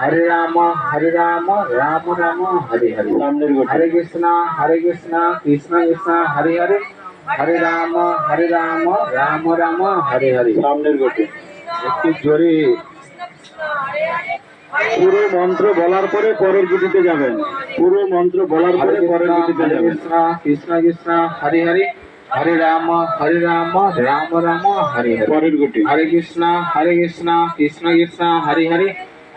হরে রাম হরে রাম রাম রাম হরে হরে। হরে কৃষ্ণ হরে কৃষ্ণ কৃষ্ণ কৃষ্ণ হরে হরে। হরে রাম হরে রাম রাম রাম হরে হরে। রাম একটু জোরে। পুরো মন্ত্র বলার পরে পরের গুটিতে যাবেন। পুরো মন্ত্র বলার পরে পরের গুটিতে যাবেন। কৃষ্ণ কৃষ্ণ কৃষ্ণ হরে হরে। হরে রাম হরে রাম রাম রাম হরে হরে। পরের গুটি হরে কৃষ্ণ হরে কৃষ্ণ কৃষ্ণ কৃষ্ণ হরে হরে।